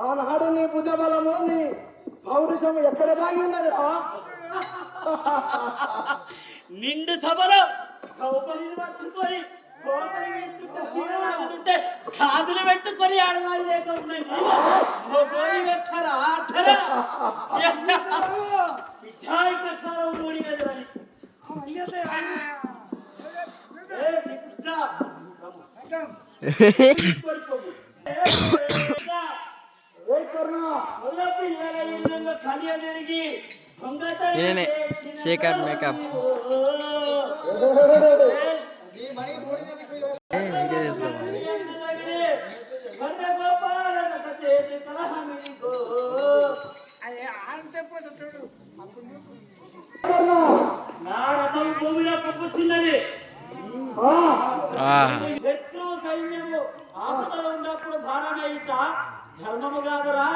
ఆనాడు నీ భుజబలము నీ పౌరుషము ఎక్కడ దాగి ఉన్నదిరా? నిండు సభలో కాదులు పెట్టుకొని ఆడవాళ్ళు లేక ఈయననే, శేఖర్ మేకప్. భూమిలో సైన్యము ఆపదలో ఉన్నప్పుడు భారమేయుట ధర్మము కాదురా.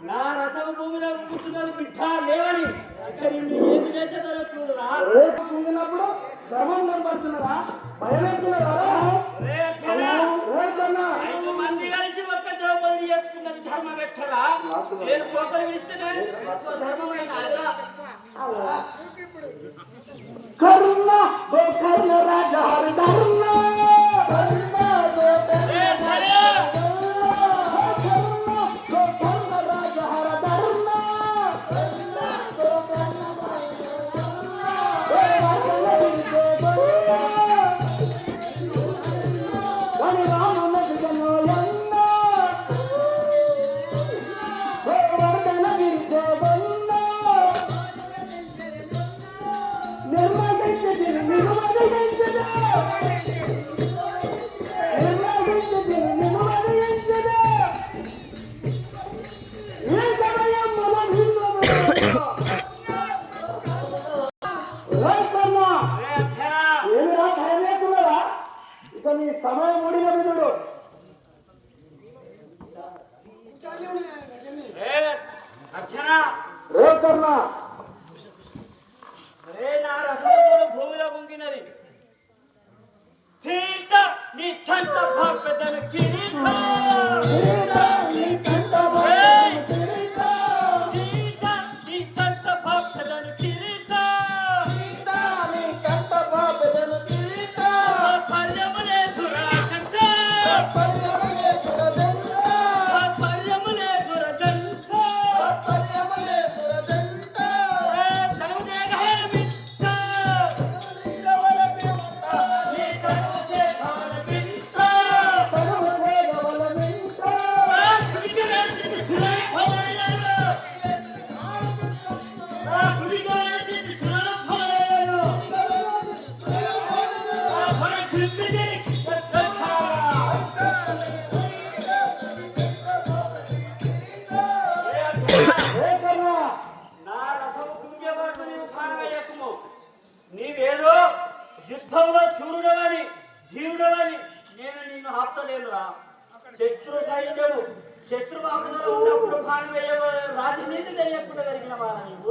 నా రథం భూమిలో కూర్చున్నది బిడ్డ లేవని. ఇక్కడ ఏమి చేసేదో చూడురా కుంగినప్పుడు ధర్మం కనపడుతున్నదా భయమేస్తున్నదా? రే అచ్చరా, ఏ కర్ణ ఐదు మంది కలిసి ఒక్క ద్రౌపది చేసుకున్నది ధర్మం పెట్టరా నేను పోకలు ఇస్తేనే ఒక్క ధర్మమైన అదిరా. కర్ణ నీ సమయం ఊడినది చూడు. రే అచ్చరా, రేకన్నా రే నా రథములు భూమిలో పొంగినది నీ చంట పెద్దను కిరీటం. జీవుడవని నేను నిన్ను ఆపుతలేనురా. శత్రు సైన్యము శత్రు ఆపదలో ఉన్నప్పుడు భారం వేయవలె రాజనీతి తెలియకుండా పెరిగిన వారా నీవు?